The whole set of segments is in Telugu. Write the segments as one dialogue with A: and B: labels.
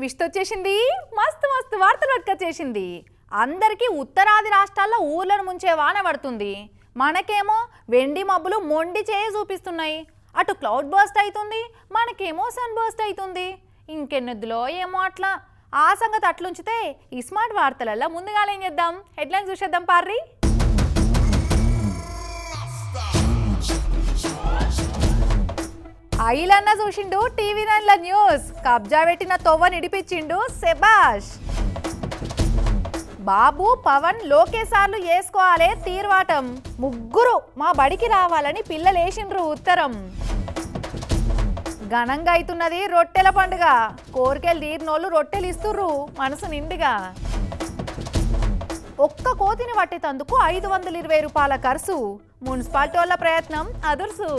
A: విష్ట వచ్చేసింది. మస్తు మస్తు వార్తలు పట్టుకొచ్చేసింది. అందరికీ ఉత్తరాది రాష్ట్రాల్లో ఊర్లను ముంచే వాన పడుతుంది. మనకేమో వెండి మబ్బులు మొండి చేయ చూపిస్తున్నాయి. అటు క్లౌడ్ బర్స్ట్ అవుతుంది మనకేమో సన్ బర్స్ట్ అవుతుంది ఇంకెన్నెద్దులో ఏమో అట్లా. ఆ సంగతి అట్లుంచితే ఈ స్మార్ట్ వార్తలలో ముందుగా ఏం చేద్దాం? హెడ్లైన్స్ చూసేద్దాం పార్రీ. ఐలన్న చూసిండు టీవీ నైన్ల న్యూస్. కబ్జా పెట్టిన తొవ్వ నిడిపించిండు సెబాష్ బాబు పవన్ లోకేసార్లు వేసుకోవాలే తీర్వాటం. ముగ్గురు మా బడికి రావాలని పిల్లలు వేసిండ్రు ఉత్తరం. ఘనంగా అవుతున్నది రొట్టెల పండుగ. కోరికలు తీరినోళ్ళు రొట్టెలు ఇస్తుర్రు మనసు నిండుగా. ఒక్క కోతిని పట్టేటందుకు ఐదు వందల ఇరవై రూపాయల ఖర్చు. మున్సిపాలిటీ వాళ్ళ ప్రయత్నం అదుర్సు.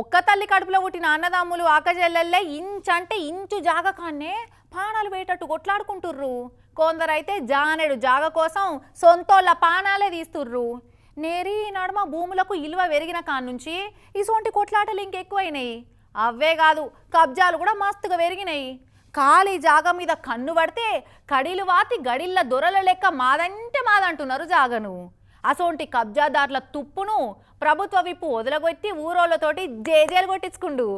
A: ఒక్క తల్లి కడుపులో పుట్టిన అన్నదమ్ములు ఆకజల్లెల్లే ఇంచంటే ఇంచు జాగకాన్నే పానాలు వేయటట్టు కొట్లాడుకుంటుర్రు. కొందరైతే జానెడు జాగ కోసం సొంతోళ్ళ పానాలే తీస్తుర్రు. నేరి నడుమ భూములకు ఇలువ పెరిగిన కాన్నుంచి ఇసొంటి కొట్లాటలు ఇంకెక్కువైనాయి. అవే కాదు కబ్జాలు కూడా మస్తుగా పెరిగినాయి ఖాళీ జాగ మీద కన్ను పడితే కడిలు వాతి గడిళ్ళ దొరల లెక్క మాదంటే మాదంటున్నారు జాగను. అసోంటి కబ్జాదారుల తుప్పును ప్రభుత్వ విప్పు వదలగొట్టి ఊరోళ్ళతోటి జేజేలు కొట్టించుకుండు.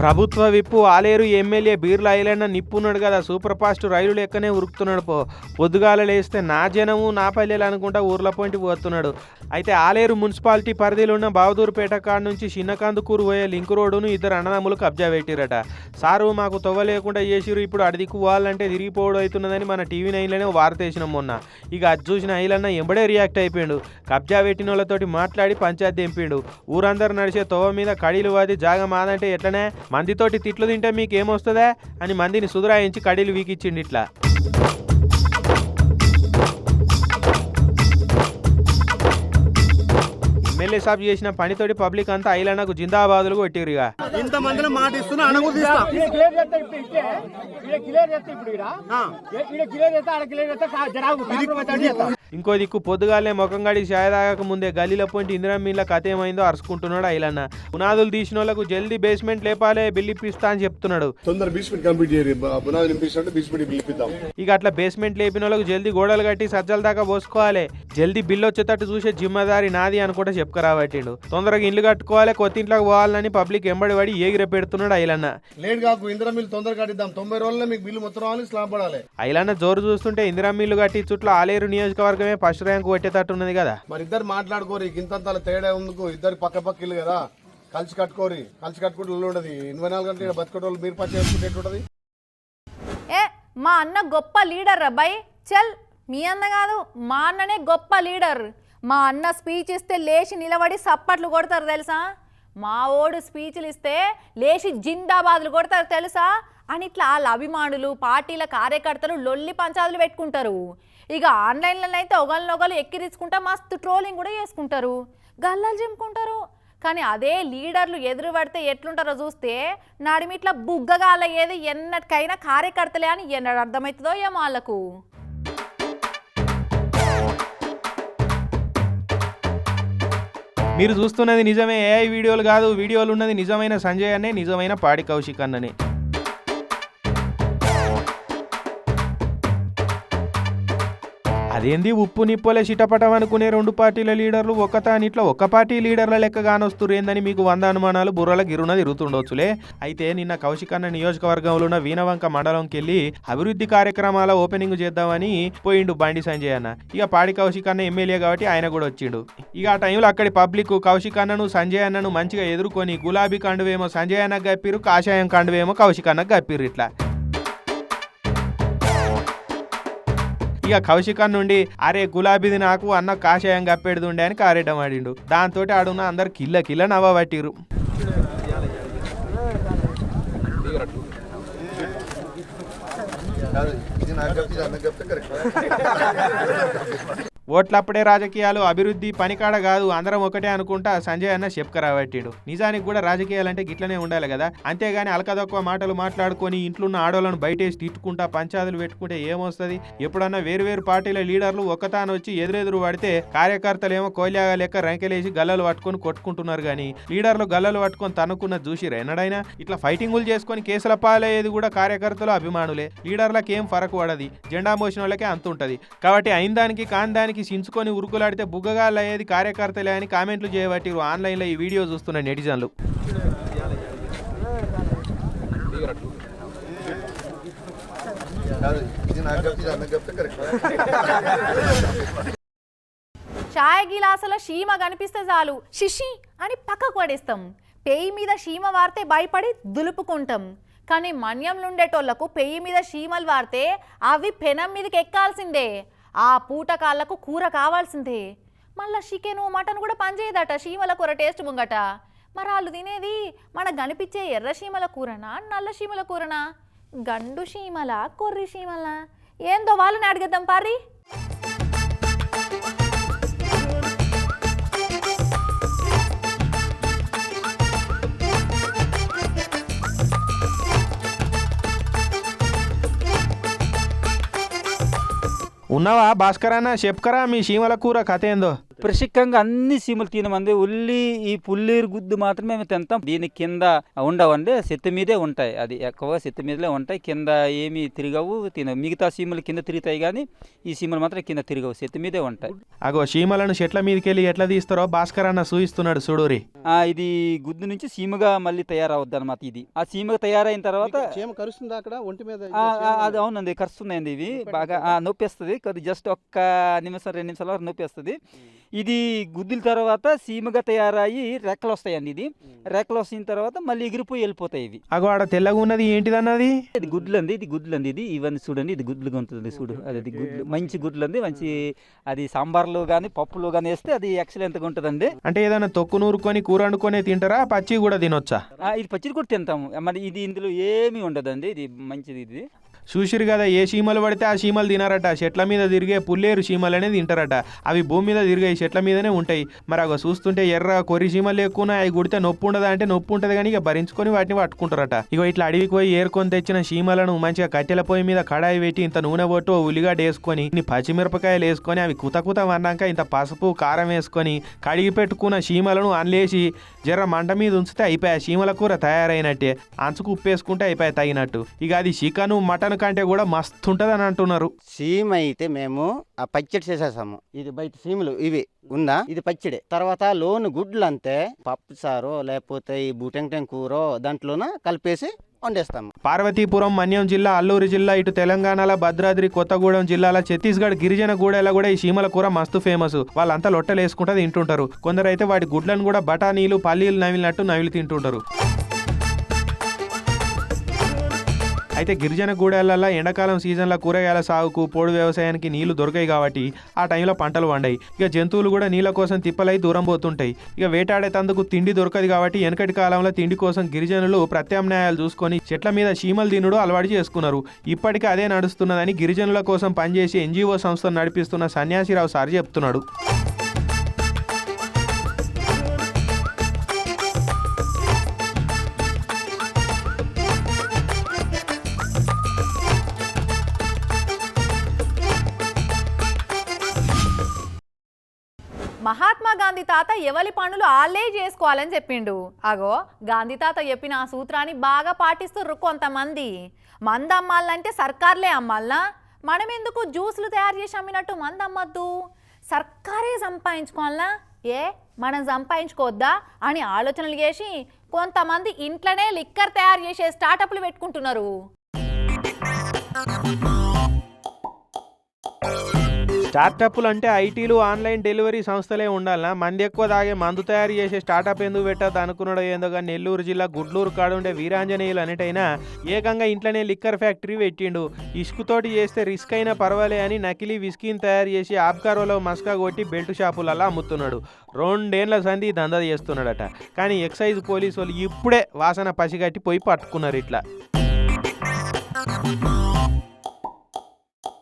B: ప్రభుత్వ విప్పు ఆలేరు ఎమ్మెల్యే బీర్లా ఐలన్న నిప్పున్నాడు కదా. సూపర్ ఫాస్ట్ రైలు లెక్కనే ఉరుకుతున్నాడు పో. పొద్దుగాల లేస్తే నా జనము నా పల్లెలు అనుకుంటా ఊర్ల పొంటి పోతున్నాడు. అయితే ఆలేరు మున్సిపాలిటీ పరిధిలో ఉన్న బావదూరుపేట కాడ నుంచి చిన్నకాందుకూరు పోయే లింక్ రోడ్డును ఇద్దరు అన్నదమ్ములు కబ్జా పెట్టిరట. సారు మాకు తొవ్వ లేకుండా చేసిరు ఇప్పుడు అడిదిక్కు పోవాలంటే తిరిగిపోవడం అవుతున్నదని మన టీవీ నైన్లోనే వార్త వేసినాం మొన్న. ఇక అది చూసిన ఐలన్న ఎంబడే రియాక్ట్ అయిపోయాడు. కబ్జా పెట్టిన వాళ్ళతోటి మాట్లాడి పంచాయతీ దింపిండు ఊరందరూ నడిచే తొవ్వ మీద కడీలు వాది జాగ మాదంటే ఎట్లనే? మందితోటి తిట్లు తింటే మీకేమొస్తుందా? అని మందిని సుధరాయించి కడీలు వీకిచ్చిండి ఇట్లా ఎమ్మెల్యే సాబ్ చేసిన పనితోటి పబ్లిక్ అంతా ఐలన్నకు జిందాబాదులు కొట్టిరు ఇక.
C: ఇంత మందిని మాట ఇస్తున్నా అణగు తీస్తా.
D: ఈడ క్లియర్ చేస్తే ఇప్పుడు ఇస్తే ఈడ క్లియర్ చేస్తే ఇప్పుడు ఈడ. ఈడ క్లియర్ చేస్తే ఆడ క్లియర్ చేస్తే కా- జరాగు పేపర్ పెట్టండి చేస్తా.
B: ఇంకో దిక్కు పొద్దుగాలే ముఖం గడి తాగక ముందే గల్లీల పొంటి ఇందిరా మీన్ల కథ ఏమైందో అరుచుకుంటున్నాడు ఐలన్న పునాదులు తీసిన వాళ్ళకు జల్దీ బేస్మెంట్ లేపాలే బిల్లిప్పిస్తా అని చెప్తున్నాడు. ఇక అట్లా బేస్మెంట్ లేపిన వాళ్ళకు జల్దీ గోడలు కట్టి సజ్జల దాకా పోసుకోవాలి. జల్దీ బిల్లు వచ్చేటట్టు చూసే జిమ్మదారి నాది అనుకుంటే చెప్పుకరాబట్టిండు తొందరగా ఇల్లు కట్టుకోవాలి కొత్త ఇంట్లోకి పోవాలని పబ్లిక్ ఎంబడి పడి ఏగిర పెడుతున్నాడు ఐలన్న.
C: లేట్ కాకు ఇందిరా మిల్ తొందర కట్టిద్దాం. తొంభై రోజుల్లో మీకు బిల్లు మొత్తం రావాలి స్లాబ్ పడాలి.
B: ఐలన్న జోరు చూస్తుంటే ఇందిరా మిల్లు కట్టి చుట్టూ ఆలేరు నియోజకవర్గమే ఫస్ట్ ర్యాంక్ కొట్టేటట్టు ఉన్నది కదా.
C: మరి ఇద్దరు మాట్లాడుకోరు ఇంతంత తేడా ఉందుకు. ఇద్దరు పక్క పక్క ఇల్లు కదా. కలిసి కట్టుకోరి కలిసి కట్టుకుంటే ఉండదు. ఇరవై నాలుగు గంటలు బతుకోటోళ్ళు మీరు పచ్చి చేసుకుంటే
A: ఏ మా అన్న గొప్ప లీడర్ అబ్బాయి చల్ మీ అన్న కాదు మా అన్ననే గొప్ప లీడర్. మా అన్న స్పీచ్ ఇస్తే లేచి నిలబడి సప్పట్లు కొడతారు తెలుసా? మా ఓడు స్పీచ్లు ఇస్తే లేచి జిందాబాదులు కొడతారు తెలుసా? అని ఇట్లా వాళ్ళ అభిమానులు పార్టీల కార్యకర్తలు లొల్లి పంచాదులు పెట్టుకుంటారు. ఇక ఆన్లైన్లోనైతే అయితే ఒకరినొకరు ఎక్కిరించుకుంటా మస్తు ట్రోలింగ్ కూడా చేసుకుంటారు. గల్లలు చింపుకుంటారు. కానీ అదే లీడర్లు ఎదురు పడితే ఎట్లుంటారో చూస్తే నడిమిట్లా బుగ్గగాల ఏది ఎన్నటికైనా కార్యకర్తలే అని ఎన్నడు అర్థమవుతుందో ఏమో వాళ్ళకు.
B: మీరు చూస్తున్నది నిజమే ఏఐ వీడియోలు కాదు వీడియోలు ఉన్నది నిజమైన సంజయ్ అనే నిజమైన పాడి కౌశిక్ అన్ననే. అదేంది ఉప్పు నిప్పులే చిటపటం అనుకునే రెండు పార్టీల లీడర్లు ఒక్కతానిట్లో ఒక పార్టీ లీడర్ల లెక్క కానొస్తురేందని మీకు వంద అనుమానాలు బుర్రల గిరున తిరుగుతుండొచ్చులే. అయితే నిన్న కౌశిక్ అన్న నియోజకవర్గంలో ఉన్న వీణవంక మండలంకి వెళ్ళి అభివృద్ధి కార్యక్రమాల ఓపెనింగ్ చేద్దామని పోయిండు బండి సంజయ్ అన్న. ఇక పాడి కౌశిక్ అన్న ఎమ్మెల్యే కాబట్టి ఆయన కూడా వచ్చిండు. ఇక ఆ టైంలో అక్కడి పబ్లిక్ కౌశిక్ అన్నను సంజయ్ అన్నను మంచిగా ఎదుర్కొని గులాబీ కండువేమో సంజయ్ అన్నకు గప్పిరు కాషాయం కండువేమో కౌశిక్ అన్నకు గప్పిరు ఇట్లా. ఇక కౌశిక్ నుండి అరే గులాబీది నాకు అన్న కాషాయం కప్పేడుతుండే అని కారేటం ఆడిండు. దాంతో ఆడున్న అందరు కిల్ల కిల్ల నవ్వబట్టిరు ఓట్లప్పుడే రాజకీయాలు అభివృద్ధి పనికాడ కాదు అందరం ఒకటే అనుకుంటా సంజయ్ అన్న చెప్పుకరాబట్టిండు. నిజానికి కూడా రాజకీయాలంటే గిట్లనే ఉండాలి కదా? అంతేగాని అలకదొక్క మాటలు మాట్లాడుకొని ఇంట్లో ఉన్న ఆడోళ్ళను బయటేసి తిట్టుకుంటా పంచాదులు పెట్టుకుంటే ఏమొస్తుంది? ఎప్పుడన్నా వేరు వేరు పార్టీల లీడర్లు ఒక్కతాను వచ్చి ఎదురెదురు పడితే కార్యకర్తలు ఏమో కోల్యాగా లెక్క రంకెలేసి గల్లలు పట్టుకొని కొట్టుకుంటున్నారు కానీ లీడర్లు గల్లలు పట్టుకొని తనుకున్న చూసిరు ఎన్నడైనా? ఇట్లా ఫైటింగులు చేసుకొని కేసుల పాలయ్యేది కూడా కార్యకర్తలు అభిమానులే. లీడర్లకు ఏం ఫరక్ పడది. జెండా మోసిన వాళ్ళకే అంత ఉంటుంది కాబట్టి అయిన దానికి కాని దానికి సించుకొని ఉరుకులాడితే బుగ్గగాళ్ళు అయ్యేది కార్యకర్తలే అని కామెంట్లు చేయబట్టిరు. ఆన్లైన్లో ఈ వీడియో చూస్తున్న నెటిజన్లు.
A: చాయ్ గిలాసుల షీమ కనిపిస్తే చాలు. శిషి అని పక్కకు పడేస్తాం. పేయి మీద చీమ వారితే భయపడి దులుపుకుంటాం. కానీ మన్యంలుండేటోళ్ళకు ఉండేటోళ్ళకు మీద షీమలు వారితే అవి పెనం మీదకి ఎక్కాల్సిందే. ఆ పూట కాళ్ళకు కూర కావాల్సిందే. మళ్ళా చికెను మటన్ కూడా పనిచేయదట శీమల కూర టేస్ట్ ముంగట. మరి వాళ్ళు తినేది మనకు కనిపించే ఎర్ర శీమల కూరనా నల్ల శీమల కూరనా? గండు చీమల కొర్రి చీమల? ఏందో వాళ్ళని అడిగేద్దాం పారి
B: ఉన్నావా? భాస్కర్ చెప్పుకరా మీ చీమల కూర కథ ఏందో?
E: ప్రసిక్కంగా అన్ని సీమలు తినమంది ఉల్లి ఈ పుల్లీరు గుద్దు మాత్రమే మేము తింటాం. దీని కింద ఉండవండి సెత్తి మీదే ఉంటాయి. అది ఎక్కువ సెత్తి మీదలే ఉంటాయి. కింద ఏమీ తిరగవు తినవు. మిగతా సీమలు కింద తిరుగుతాయి కానీ ఈ సీమలు మాత్రం కింద తిరగవు సెత్తి మీదే ఉంటాయి.
B: అగో చీమలను చెట్ల మీదకెళ్ళి ఎట్లా తీస్తారో భాస్కర్ అన్న చూయిస్తున్నాడు చూడురి
E: ఆ, ఇది గుద్దు నుంచి సీమగా మళ్ళీ తయారవుద్ది అనమాట ఇది. ఆ సీమగా తయారైన తర్వాత
F: చీమ కరుస్తుందా అక్కడ? ఒంటి మీద
E: ఆ, ఆ, అది అవునండి కరుస్తున్నాయండి ఇవి. బాగా ఆ, నొప్పేస్తుంది. కొద్ది జస్ట్ ఒక్క నిమిషం రెండు నిమిషాల వరకు నొప్పేస్తుంది. ఇది గుద్దిన తర్వాత సీమగా తయారయ్యి రెక్కలు వస్తాయండి ఇది. రెక్కలు వచ్చిన తర్వాత మళ్ళీ ఎగిరిపోయి వెళ్ళిపోతాయి ఇవి.
B: అగో ఆడ తెల్లగా ఉన్నది ఏంటిదన్నది?
E: ఇది గుడ్లు అండి ఇది గుడ్లు అండి ఇది ఇవన్నీ చూడండి ఇది గుడ్లుగా ఉంటుంది చూడు. అది గుడ్లు మంచి గుడ్లు అండి మంచి అది సాంబార్లో కానీ పప్పులో కానీ వేస్తే అది ఎక్సలెంట్గా ఉంటుందండి.
B: అంటే ఏదైనా తొక్కు నూరుకొని కూర వండుకొని తింటారా? పచ్చి కూడా తినొచ్చా?
E: ఆ, ఇది పచ్చిడి కూడా తింటాము. మరి ఇది ఇందులో ఏమీ ఉండదండి ఇది మంచిది ఇది.
B: చూసిరు కదా ఏ చీమలు పడితే ఆ చీమలు తినారట. చెట్ల మీద తిరిగే పుల్లేరు చీమలు అనేది తింటారట. అవి భూమి మీద తిరిగే చెట్ల మీదనే ఉంటాయి. మరి అగో చూస్తుంటే ఎర్ర కొరి చీమలు ఎక్కువ అవి గుడితే నొప్పి ఉండదా అంటే నొప్పి ఉంటుంది కానీ ఇక భరించుకొని వాటిని పట్టుకుంటారట. ఇక ఇట్లా అడవికి పోయి ఏరుకొని తెచ్చిన చీమలను మంచిగా కట్టెల పొయ్యి మీద కడాయి పెట్టి ఇంత నూనె పొట్టు ఉల్లిగడ్డ వేసుకొని ఇన్ని పచ్చిమిరపకాయలు వేసుకొని అవి కుత కుత వన్నాక ఇంత పసుపు కారం వేసుకొని కడిగి పెట్టుకున్న చీమలను అన్లేసి జర్ర మంట మీద ఉంచితే అయిపోయా. చీమల కూర తయారైనట్టే. అంచుకు ఉప్పు వేసుకుంటే అయిపోయాయి తగినట్టు. ఇక అది చికెన్ మటన్ కంటే కూడా మస్తు ఉంటుంది అని అంటున్నారు.
F: సీమ అయితే మేము ఆ పచ్చడి చేసేసాము. ఇది బయట సీమలు ఇవి ఉందా? ఇది పచ్చడి. తర్వాత లోన్ గుడ్లు అంతే పప్పు సారో లేకపోతే ఈ బూటెంటెం కూరో దాంట్లోన కలిపేసి వండేస్తాము.
B: పార్వతీపురం మన్యం జిల్లా అల్లూరు జిల్లా ఇటు తెలంగాణలో భద్రాద్రి కొత్తగూడెం జిల్లాల ఛత్తీస్గఢ్ గిరిజన గూడెల కూడా ఈ చీమల కూర మస్తు ఫేమస్. వాళ్ళంతా లొట్టలు వేసుకుంటా తింటుంటారు. కొందరు అయితే వాటి గుడ్లను కూడా బఠానీలు పల్లీలు నవిలినట్టు నవిలి తింటుంటారు. అయితే గిరిజన గూడెలలో ఎండాకాలం సీజన్లో కూరగాయల సాగుకు పోడు వ్యవసాయానికి నీళ్ళు దొరకాయి కాబట్టి ఆ టైంలో పంటలు వండాయి ఇక జంతువులు కూడా నీళ్ళ కోసం తిప్పలై దూరం పోతుంటాయి. ఇక వేటాడేటందుకు తిండి దొరకదు కాబట్టి వెనకటి కాలంలో తిండి కోసం గిరిజనులు ప్రత్యామ్నాయాలు చూసుకొని చెట్ల మీద చీమలు తినుడు అలవాటు చేసుకున్నారు. ఇప్పటికీ అదే నడుస్తున్నదని గిరిజనుల కోసం పనిచేసి ఎన్జిఓ సంస్థను నడిపిస్తున్న సన్యాసిరావు సార్ చెప్తున్నాడు.
A: తాత ఎవలి పనులు ఆళ్ళే చేసుకోవాలని చెప్పిండు. అగో గాంధీ తాత చెప్పిన ఆ సూత్రాన్ని బాగా పాటిస్తుర్రు కొంతమంది. మంద అమ్మాలంటే సర్కార్లే అమ్మాలనా మనం ఎందుకు జ్యూసులు తయారు చేసి అమ్మినట్టు మంద అమ్మద్దు సర్కారే సంపాదించుకోవాలనా? ఏ మనం సంపాదించుకోవద్దా? అని ఆలోచనలు చేసి కొంతమంది ఇంట్లోనే లిక్కర్ తయారు చేసే స్టార్టప్లు పెట్టుకుంటున్నారు.
B: స్టార్టప్లు అంటే ఐటీలు ఆన్లైన్ డెలివరీ సంస్థలే ఉండాలనా? మంది ఎక్కువ తాగే మందు తయారు చేసే స్టార్టప్ ఎందుకు పెట్టద్దు అనుకున్నాడో ఏందో కానీ నెల్లూరు జిల్లా గుడ్లూరు కాడుండే వీరాంజనేయులు అనేటైనా ఏకంగా ఇంట్లోనే లిక్కర్ ఫ్యాక్టరీ పెట్టిండు. ఇసుకుతోటి చేస్తే రిస్క్ అయినా పర్వాలే అని నకిలీ విస్కీని తయారు చేసి ఆబ్కారోలో మస్కా కొట్టి బెల్ట్ షాపులలో అమ్ముతున్నాడు. రెండేళ్ళ సంధి దందా చేస్తున్నాడట. కానీ ఎక్సైజ్ పోలీసు వాళ్ళు ఇప్పుడే వాసన పసిగట్టి పోయి పట్టుకున్నారు ఇట్లా.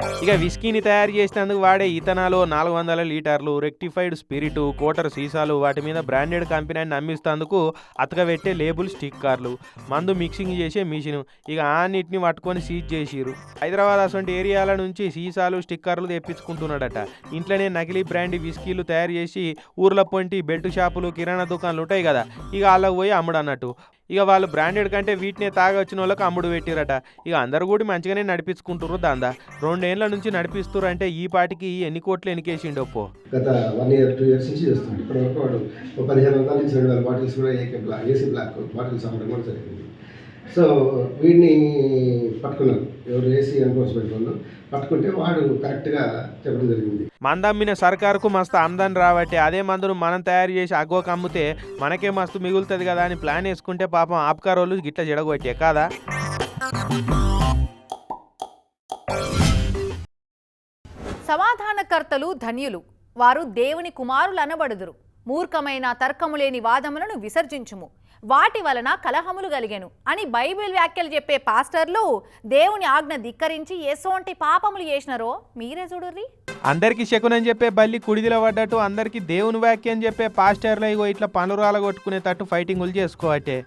B: ఇక విస్కీని తయారు చేసినందుకు వాడే ఇథనాలు నాలుగు వందల లీటర్లు రెక్టిఫైడ్ స్పిరిట్ కోటర్ సీసాలు వాటి మీద బ్రాండెడ్ కంపెనీని నమ్మిస్తేందుకు అతకబెట్టే లేబుల్ స్టిక్కర్లు మందు మిక్సింగ్ చేసే మిషన్ ఇక అన్నిటిని పట్టుకొని సీజ్ చేసిరు హైదరాబాద్ అటువంటి ఏరియాల నుంచి సీసాలు స్టిక్కర్లు తెప్పించుకుంటున్నాడట. ఇంట్లోనే నకిలీ బ్రాండ్ విస్కీలు తయారు చేసి ఊర్ల పొంటి బెల్ట్ షాపులు కిరాణా దుకాణాలు ఉంటాయి కదా ఇక వాళ్ళకి పోయి అమ్ముడు అన్నట్టు ఇక వాళ్ళు బ్రాండెడ్ కంటే వీటినే తాగొచ్చిన వాళ్ళకి అమ్ముడు పెట్టిరట. ఇక అందరు కూడా మంచిగానే నడిపించుకుంటారు దాందా. రెండేళ్ళ నుంచి నడిపిస్తురు అంటే ఈ పాటికి ఎన్ని కోట్లు ఎనికేసిండొప్పో
G: గత వన్ ఇయర్ టూ ఇయర్స్ నుంచి చేస్తున్నాడు. ఇప్పటివరకు వాడు పదిహేను వందల నుంచి రెండు వేల బాటిల్స్ కూడా AK black AC black bottles అమ్మడం కూడా జరిగింది. సో వీడిని పట్టుకున్నారు ఎవరు ఏసీ ఎన్ఫోర్స్మెంట్ వాళ్ళు పట్టుకుంటే వాడు కరెక్ట్గా చెప్పడం జరిగింది.
B: మందమ్మిన సర్కారుకు మస్తు ఆమ్దాని రాబట్టి అదే మందును మనం తయారు చేసి అగ్గోకి అమ్మితే మనకే మస్తు మిగులుతుంది కదా అని ప్లాన్ వేసుకుంటే పాపం ఆప్కార్ వాళ్ళు గిట్ల జడగొట్టే కాదా?
A: సమాధానకర్తలు ధన్యులు. వారు దేవుని కుమారులు అనబడుదురు మూర్ఖమైన తర్కము లేని వాదములను విసర్జించుము. వాటి వలన కలహములు కలిగాను అని బైబిల్ వ్యాఖ్యలు చెప్పే పాస్టర్లు దేవుని ఆజ్ఞ ధిక్కరించి ఎసోంటి పాపములు చేసినారో మీరే చూడుర్రి.
B: అందరికి శకునం చెప్పే బల్లి కుడిదిలో పడ్డట్టు అందరికి దేవుని వాక్యం చెప్పే పాస్టర్లు ఇగో ఇట్లా పనులు రాలగొట్టుకునేటట్టు ఫైటింగులు చేసుకోవట్టే.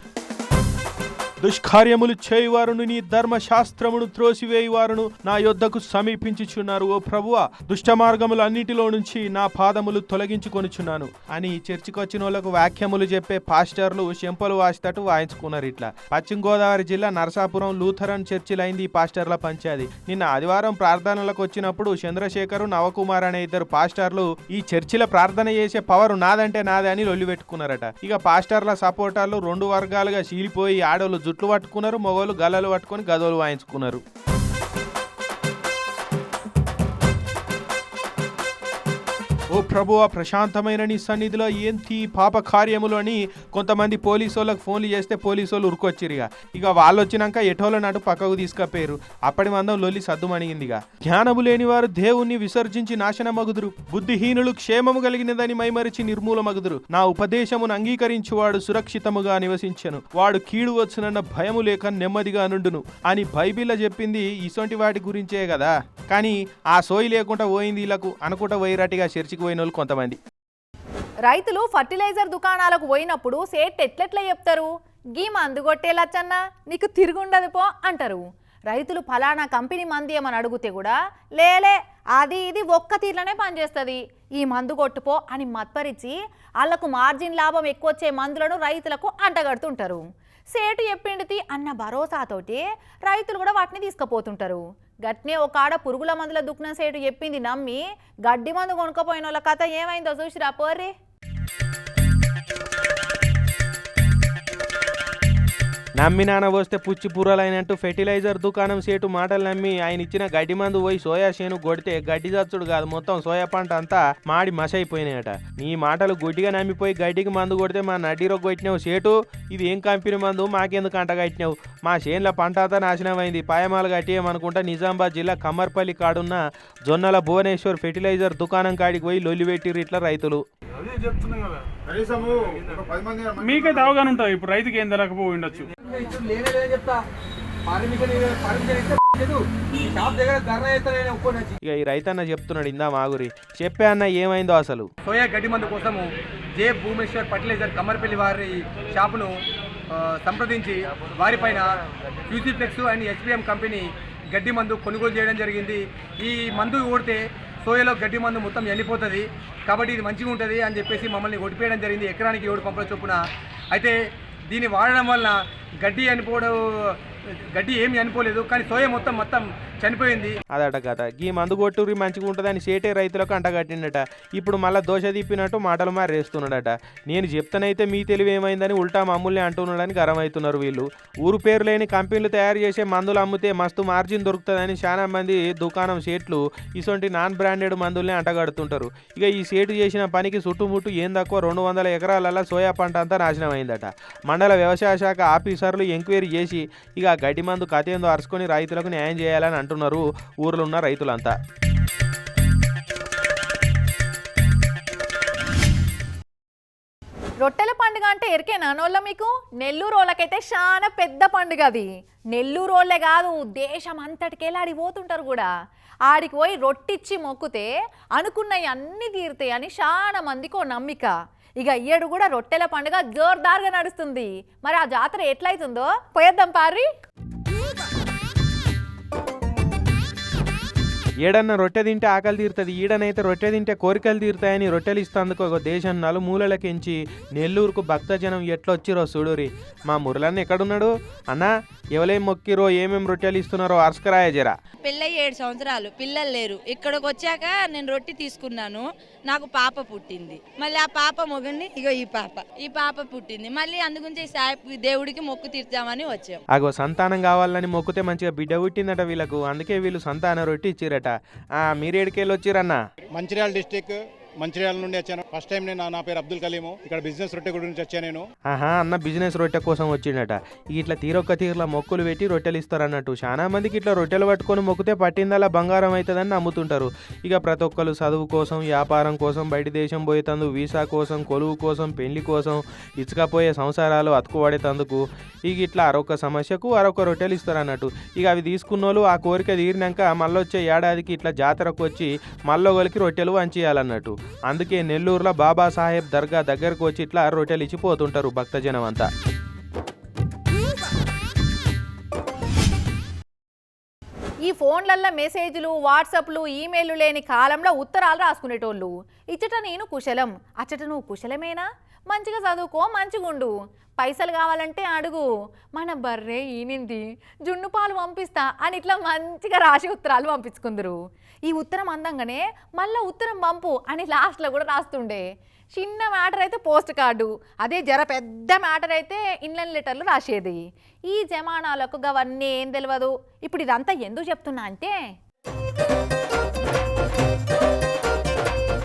B: దుష్కార్యములు చేయువారును నీ ధర్మశాస్త్రమును త్రోసివేయువారును నా యొద్దకు సమీపించుచున్నారు. ఓ ప్రభువ దుష్ట మార్గములు అన్నిటిలో నుంచి నా పాదములు తొలగించుకొనుచున్నాను. అని చర్చికొచ్చిన వాళ్ళకు వాక్యములు చెప్పే పాస్టర్లు చెంపలు వాసితట్టు వాయించుకున్నారు ఇట్లా. పశ్చిమ గోదావరి జిల్లా నరసాపురం లూథరన్ చర్చిలైంది ఈ పాస్టర్ల పంచాది. నిన్న ఆదివారం ప్రార్థనలకు వచ్చినప్పుడు చంద్రశేఖరు నవకుమార్ అనే ఇద్దరు పాస్టర్లు ఈ చర్చిల ప్రార్థన చేసే పవర్ నాదంటే నాదే అని లొల్లి పెట్టుకున్నారట ఇక పాస్టర్ల సపోర్టర్లు రెండు వర్గాలుగా చీలిపోయి ఆడోళ్ళు జుట్లు పట్టుకున్నారు మొగోళ్ళు గల్లలు పట్టుకొని గదోలు వాయించుకున్నారు. ఓ ప్రభువా ప్రశాంతమైన నీ సన్నిధిలో ఏంటి పాప కార్యములు అని కొంతమంది పోలీసు వాళ్ళకి ఫోన్లు చేస్తే పోలీసు వాళ్ళు ఉరుకొచ్చిరిగా. ఇక వాళ్ళు వచ్చినాక ఎటోల నాటు పక్కకు తీసుకపోయారు. అప్పటి మందం లొల్లి సద్దుమణిగిందిగా. జ్ఞానము లేని వారు దేవుణ్ణి విసర్జించి నాశనమగుదురు. బుద్ధిహీనులు క్షేమము కలిగినదని మైమరిచి నిర్మూలమగుదురు. నా ఉపదేశమును అంగీకరించువాడు సురక్షితముగా నివసించను. వాడు కీడు వచ్చునన్న భయము లేక నెమ్మదిగా నుండును అని బైబిల్లో చెప్పింది ఇసొంటి వాటి గురించే కదా కానీ ఆ సోయి లేకుండా పోయింది వీళ్ళకు అనుకుంటా పోయిరటిగా చర్చికి పోయిన వాళ్ళు కొంతమంది.
A: రైతులు ఫర్టిలైజర్ దుకాణాలకు పోయినప్పుడు సేట్ ఎట్లెట్లా చెప్తారు? గీ మందు కొట్టే లచ్చన్న నీకు తిరుగుండదు పో అంటారు. రైతులు ఫలానా కంపెనీ మంది ఏమని అడిగితే కూడా లేలే అది ఇది ఒక్క తీర్లనే పనిచేస్తుంది. ఈ మందు కొట్టుపో అని మత్పరిచి వాళ్ళకు మార్జిన్ లాభం ఎక్కువ వచ్చే మందులను రైతులకు అంటగడుతుంటారు. సేటు చెప్పిండితి అన్న భరోసాతోటి రైతులు కూడా వాటిని తీసుకుపోతుంటారు. గట్నే ఒక ఆడ పురుగుల మందుల దుఃఖం సైడు చెప్పింది నమ్మి గడ్డి మందు కొనుక్కపోయిన వాళ్ళ కథ ఏమైందో చూసిరా పోర్రీ.
B: నమ్మి నాన్న వస్తే పుచ్చి పూరలైనట్టు ఫెర్టిలైజర్ దుకాణం సేటు మాటలు నమ్మి ఆయన ఇచ్చిన గడ్డి మందు పోయి సోయా చేను కొడితే గడ్డి చచ్చుడు కాదు. మొత్తం సోయా పంట అంతా మాడి మసైపోయినాయట. నీ మాటలు గుడ్డిగా నమ్మిపోయి గడ్డికి మందు కొడితే మా నడ్డీరో కొట్టినావు సేటు. ఇది ఏం కంపెనీ మందు? మాకెందుకు అంట కట్టినావు? మా చేనుల పంట అంతా నాశనం అయింది పాయమాలు కట్టేయమనుకుంటా నిజామాబాద్ జిల్లా కమ్మర్పల్లి కాడున్న జొన్నల భువనేశ్వర్ ఫెర్టిలైజర్ దుకాణం కాడికి పోయి లొల్లి పెట్టిర్రు ఇట్లా రైతులు.
C: కనీసము ఒక పది మంది
H: మీకైతే అవగాహన ఉంటుంది. ఇప్పుడు రైతుకి ఏం తెలకపోయి ఉండొచ్చు.
B: ఇక ఈ రైతన్న చెప్తున్నాడు ఇందా మాగురి చెప్పే అన్న ఏమైందో అసలు?
D: సోయా గడ్డి మందు కోసము జే భూమేశ్వర్ ఫర్టిలైజర్ కమ్మర్పల్లి వారి షాపును సంప్రదించి వారిపైన ఫ్లెక్స్ అండ్ హెచ్పిఎం కంపెనీ గడ్డి మందు కొనుగోలు చేయడం జరిగింది. ఈ మందు కొడితే సోయలో గడ్డి మందు మొత్తం ఎండిపోతుంది. కాబట్టి ఇది మంచిగా ఉంటుంది అని చెప్పేసి మమ్మల్ని ఒడిపేయడం జరిగింది. ఎకరానికి ఏడు పంపుల చొప్పున. అయితే దీన్ని వాడడం వలన గడ్డి చనిపోవడం గడ్డి ఏమి చనిపోలేదు కానీ సోయా మొత్తం మొత్తం చనిపోయింది.
B: అదట కథ. గీ మందు కొట్టురి మంచిగా ఉంటుందని సేటే రైతులకు అంటగట్టిండట ఇప్పుడు మళ్ళీ దోశ తిప్పినట్టు మాటలు మారేస్తున్నాడట. నేను చెప్తానైతే మీ తెలివి ఏమైందని ఉల్టా మమ్మల్ని అంటున్నాడని గరమవుతున్నారు వీళ్ళు. ఊరు పేరు లేని కంపెనీలు తయారు చేసే మందులు అమ్మితే మస్తు మార్జిన్ దొరుకుతుందని చాలా మంది దుకాణం సేట్లు ఇటువంటి నాన్ బ్రాండెడ్ మందుల్ని అంటగడుతుంటారు ఇక ఈ సేటు చేసిన పనికి చుట్టుముట్టు ఏం తక్కువ రెండు వందల ఎకరాలలో సోయా పంట అంతా నాశనం అయిందట మండల వ్యవసాయ శాఖ ఆఫీసర్లు ఎంక్వైరీ చేసి ఇక ఆ గడ్డి మందు కథేందో అరుచుకొని రైతులకు న్యాయం చేయాలని అంటున్నారు ఊర్లో ఉన్న రైతులంతా.
A: రొట్టెల పండుగ అంటే ఎరికే నానోళ్ళ మీకు? నెల్లూరు వాళ్ళకైతే చాలా పెద్ద పండుగ అది. నెల్లూరు వాళ్ళే కాదు దేశం అంతటికెళ్ళి ఆడికి పోతుంటారు కూడా. ఆడికి పోయి రొట్టిచ్చి మొక్కుతే అనుకున్నవి అన్నీ తీరుతాయి అని చాలా మందికి ఓ నమ్మిక. ఇక ఇయ్యడు కూడా రొట్టెల పండుగ జోర్దార్గా నడుస్తుంది. మరి ఆ జాతర ఎట్లయితుందో పోయేద్దాం పారి
B: ఏడన్న రొట్టె తింటే ఆకలి తీరుతుంది ఈడనైతే రొట్టె తింటే కోరికలు తీరుతాయని రొట్టెలు ఇస్తందుకు ఒక దేశం నలుమూలలకించి నెల్లూరుకు భక్తజనం ఎట్లొచ్చిరో చూడురి మా మురళన్న ఎక్కడున్నాడు? అన్నా ఎవలేం మొక్కిరో ఏమేం రొట్టెలు ఇస్తున్నారో అర్స్కరాయ జరా.
I: పెళ్ళై ఏడు సంవత్సరాలు పిల్లలు లేరు. ఇక్కడికి వచ్చాక నేను రొట్టి తీసుకున్నాను. నాకు పాప పుట్టింది. మళ్ళీ ఆ పాప మొగండి ఇగో ఈ పాప. ఈ పాప పుట్టింది. మళ్ళీ అందుగురించి సాయి దేవుడికి మొక్కు తీర్చామని వచ్చాం.
B: అగో సంతానం కావాలని మొక్కితే మంచిగా బిడ్డ పుట్టిందట వీళ్ళకు. అందుకే వీళ్ళు సంతాన రొట్టి ఇచ్చిరట. ఆ మీరేడికెళ్ళి వచ్చిరన్నా
J: మంచిర్యాల డిస్టిక్ మంచిర్యాల నుండి వచ్చాను. ఫస్ట్ టైం నేను నా పేరు అబ్దుల్ కలీము. ఇక్కడ బిజినెస్ రొట్టె గురించి వచ్చాను నేను.
B: ఆహా అన్న బిజినెస్ రొట్టె కోసం వచ్చిండట ఇట్లా తీరొక్క తీరులా మొక్కులు పెట్టి రొట్టెలు ఇస్తారన్నట్టు. చాలా మందికి ఇట్లా రొట్టెలు పట్టుకొని మొక్కితే పట్టిందలా బంగారం అవుతుందని నమ్ముతుంటారు. ఇక ప్రతి ఒక్కరు చదువు కోసం వ్యాపారం కోసం బయట దేశం పోయేతందు వీసా కోసం కొలువు కోసం పెళ్ళి కోసం ఇచ్చకపోయే సంసారాలు అతుకుపడేతందుకు ఇక ఇట్లా అరొక సమస్యకు అరొక రొట్టెలు ఇస్తారన్నట్టు. ఇక అవి తీసుకున్న వాళ్ళు ఆ కోరిక తీరినాక మళ్ళీ వచ్చే ఏడాదికి ఇట్లా జాతరకు వచ్చి మళ్ళొగలికి రొట్టెలు వంచేయాలన్నట్టు అందుకే నెల్లూరులో బాబాసాహెబ్ దర్గా దగ్గరకు వచ్చి ఇట్లా రొట్టెలు ఇచ్చిపోతుంటారు భక్తజనం అంతా
A: ఈ ఫోన్లల్లో మెసేజ్లు వాట్సాప్లు ఈమెయిల్లు లేని కాలంలో ఉత్తరాలు రాసుకునేటోళ్ళు. ఇచ్చట నేను కుశలం. అచ్చట నువ్వు కుశలమేనా? మంచిగా చదువుకో మంచిగుండు పైసలు కావాలంటే అడుగు. మన బర్రె ఈనింది. జున్ను పాలు పంపిస్తా అని ఇట్లా మంచిగా రాసి ఉత్తరాలు పంపించుకుందరు. ఈ ఉత్తరం అందంగానే మళ్ళీ ఉత్తరం పంపు అని లాస్ట్లో కూడా రాస్తుండే. చిన్న మ్యాటర్ అయితే పోస్ట్ కార్డు. అదే జర పెద్ద మ్యాటర్ అయితే ఇన్లైన్ లెటర్లు రాసేది. ఈ జమానాలకు అవన్నీ ఏం తెలియదు ఇప్పుడు ఇదంతా ఎందుకు చెప్తున్నా అంటే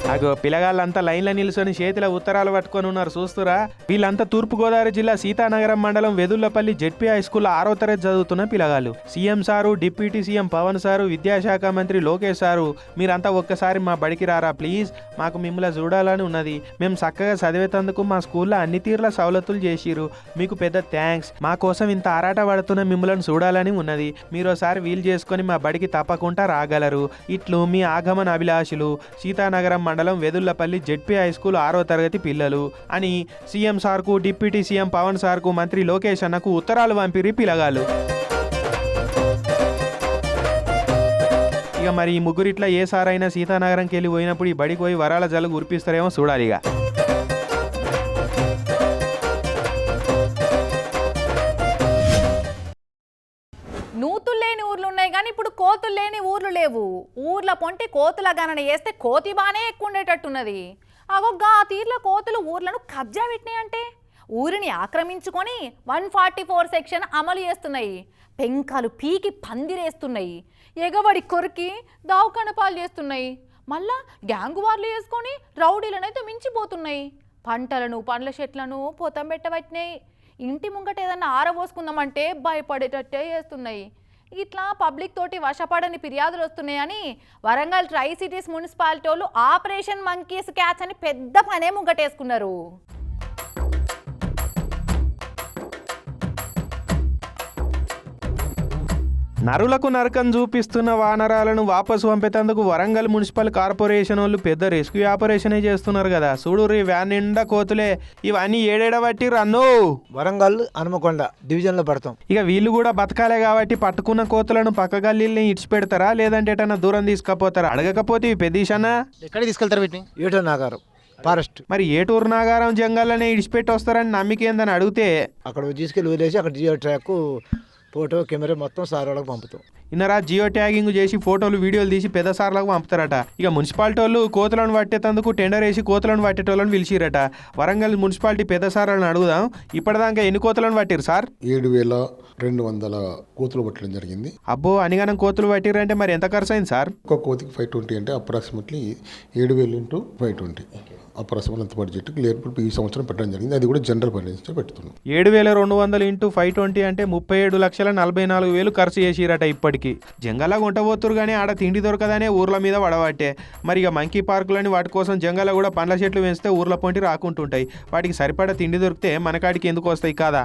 B: నాకు పిల్లగాళ్ళంతా లైన్లో నిల్చొని చేతిలో ఉత్తరాలు పట్టుకొని ఉన్నారు చూస్తురా? వీళ్ళంతా తూర్పుగోదావరి జిల్లా సీతానగరం మండలం వెదుల్లపల్లి జెడ్పీ హై స్కూల్ ఆరో తరగతి చదువుతున్న పిల్లగాళ్ళు CM sir deputy CM Pawan sir విద్యాశాఖ మంత్రి లోకేష్ సారు మీరంతా ఒక్కసారి మా బడికి రారా ప్లీజ్? మాకు మిమ్మల్ని చూడాలని ఉన్నది. మేము చక్కగా చదివేతందుకు మా స్కూల్లో అన్ని తీర్ల సవలతులు చేసిరు మీకు పెద్ద థ్యాంక్స్. మా కోసం ఇంత ఆరాట పడుతున్న మిమ్మల్ని చూడాలని ఉన్నది. మీరు ఒకసారి వీలు చేసుకొని మా బడికి తప్పకుండా రాగలరు. ఇట్లు మీ ఆగమన అభిలాషులు. సీతానగరం మండలం మండలం వెదుల్లపల్లి జెడ్పీ హై స్కూల్ ఆరో తరగతి పిల్లలు అని సీఎం సార్కు డిప్యూటీ సీఎం పవన్ సార్కు మంత్రి లోకేష్ అన్నకు ఉత్తరాలు పంపిరి పిలగాలు ఇక మరి ఈ ముగ్గురిట్లా ఏ సారైనా సీతానగరంకి వెళ్ళి పోయినప్పుడు ఈ బడికి పోయి వరాల జలు గురిపిస్తారేమో చూడాలి ఇక
A: కోతుల గణన చేస్తే కోతి బాగానే ఎక్కువ ఉండేటట్టున్నది అగో ఆ తీర్ల కోతులు ఊర్లను కబ్జా పెట్టినాయి అంటే ఊరిని ఆక్రమించుకొని వన్ ఫార్టీ ఫోర్ సెక్షన్ అమలు చేస్తున్నాయి. పెంకాలు పీకి పందిరేస్తున్నాయి. ఎగబడి కొరికి దావకాన పాలు చేస్తున్నాయి. మళ్ళా గ్యాంగు వార్లు వేసుకొని రౌడీలనైతే మించిపోతున్నాయి. పంటలను పండ్ల చెట్లను పొతం పెట్టబట్టినాయి. ఇంటి ముంగట ఏదన్నా ఆరబోసుకుందామంటే భయపడేటట్టే చేస్తున్నాయి. ఇట్లా పబ్లిక్ తోటి వశపడని ఫిర్యాదులు వస్తున్నాయని వరంగల్ ట్రై సిటీస్ మున్సిపాలిటీ వాళ్ళు ఆపరేషన్ మంకీస్ క్యాచ్ అని పెద్ద పనే ముంగటేసుకున్నారు.
B: నరులకు నరకం చూపిస్తున్న వానరాలను వాపసు పంపేందుకు వరంగల్ మున్సిపల్ కార్పొరేషన్ వాళ్ళు పెద్ద రెస్క్యూ ఆపరేషనే చేస్తున్నారు కదా. చూడు రీ వ్యాన్ నిండా కోతులే. ఇవన్నీ ఏడేడ బట్టి రన్ను
K: వరంగల్ హనుమకొండ డివిజన్లో పడతాం.
B: ఇక వీళ్ళు కూడా బతకాలే కాబట్టి పట్టుకున్న కోతులను పక్క గల్లీల్ని ఇడిచిపెడతారా? లేదంటే ఎటన్నా దూరం తీసుకపోతారా? అడగకపోతే ఇవి పెద్దీషనా
F: ఎక్కడ తీసుకెళ్తారు వీటిని?
K: ఏటో నాగారం ఫారెస్ట్.
B: మరి ఏటూరు నాగారం జంగల్లోనే ఇడిచిపెట్టి వస్తారని నమ్మిక ఏందని అడిగితే?
K: అక్కడ తీసుకెళ్ళి వదిలేసి అక్కడ జియో ట్రాక్ ఫోటో కెమెరా మొత్తం సార్ వాళ్ళకి పంపుతాం.
B: ఇన్నరా జియో ట్యాగింగ్ చేసి ఫోటోలు వీడియోలు తీసి పెద్ద సార్లకు పంపుతారట. ఇక మున్సిపాలిటీ వాళ్ళు కోతులను పట్టేటందుకు టెండర్ వేసి కోతులను పట్టేటోళ్ళని పిలిచిరట వరంగల్ మున్సిపాలిటీ పెద్ద సార్లను అడుగుదాం. ఇప్పటిదాకా ఎన్ని కోతులను పట్టిరు సార్?
C: ఏడు వేల రెండు వందల కోతులు పట్టడం జరిగింది.
B: అబ్బో అనిగానం కోతులు పట్టిరంటే మరి ఎంత ఖర్చు అయింది సార్?
C: ఒక కోతికి ఫైవ్ ట్వంటీ అంటే అప్రాక్సిమేట్లీ ఏడు వేలు ఇంటూ ఫైవ్ ట్వంటీ అప్రాక్సిమేట్ అంత బడ్జెట్ లేనప్పుడు ఈ సంవత్సరం పెట్టడం జరిగింది. అది కూడా జనరల్ పర్పస్ పెడుతున్నాం.
B: ఏడు వేల రెండు వందలు ఇంటూ ఫైవ్ ట్వంటీ అంటే ముప్పై ఏడు లక్షల నలభై నాలుగు వేలు ఖర్చు చేసిరట ఇప్పటికి. జంగలా జంగల్లా కానీ ఆడ తిండి దొరకదనే ఊర్ల మీద వడబట్టే మరి ఇక మంకీ పార్కులని వాటి కోసం జంగల్లో కూడా పండ్ల చెట్లు పెంచితే ఊర్ల పొంటి రాకుంటుంటాయి. వాటికి సరిపడా తిండి దొరికితే మనకాడికి ఎందుకు వస్తాయి కాదా?